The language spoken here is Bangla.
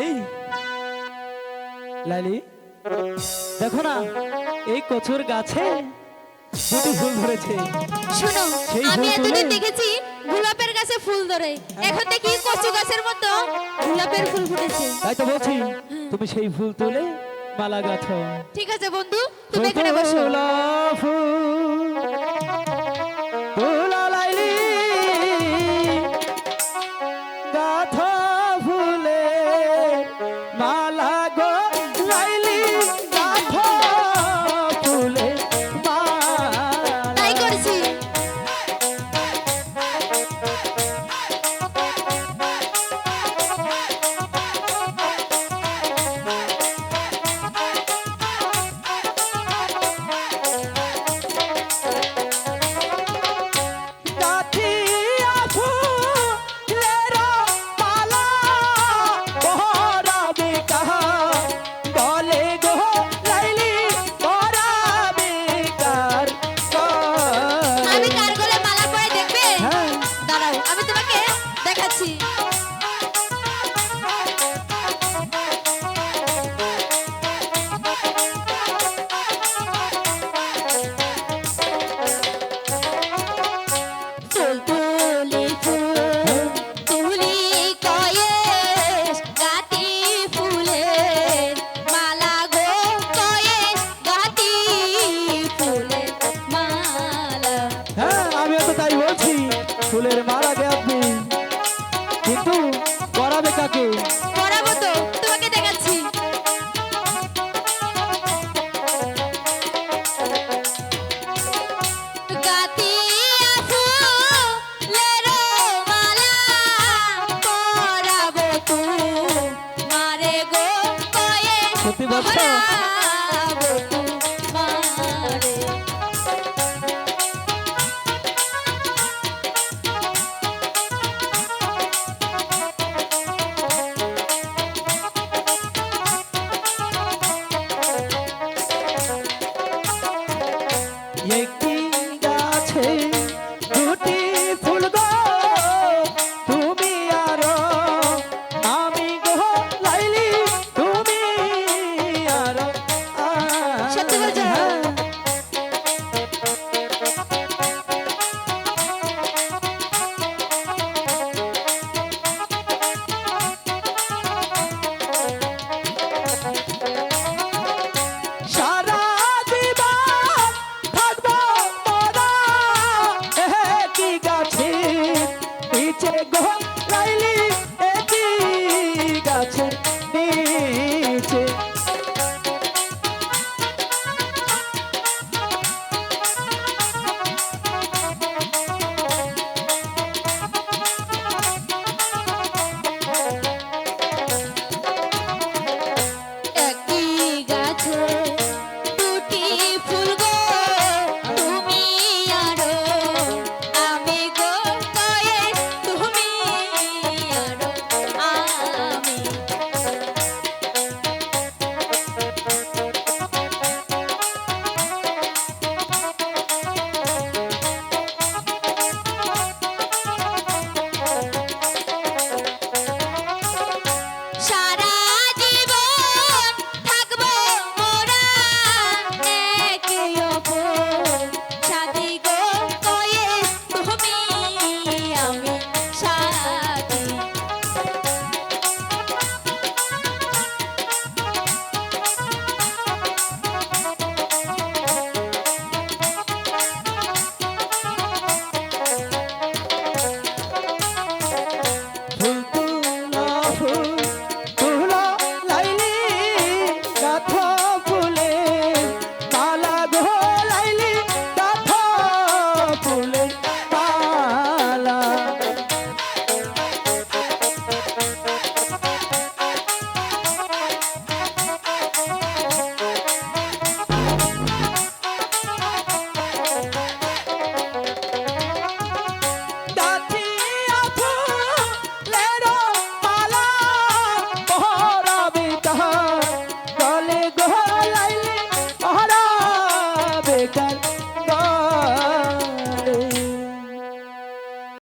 লাইলি লাইলি দেখো না এই কচুর গাছে দুটি ফুল ধরেছে। শোনো আমি এতদিন দেখেছি গোলাপের গাছে ফুল ধরে। এখন দেখি কচু গাছের মতো গোলাপের ফুল ফুটেছে। তাই তো বলছি তুমি সেই ফুল তুলে মালা গাথো। ঠিক আছে বন্ধু তুমি এখানে বসো। ফুল, সত্যি বলছো Yeah.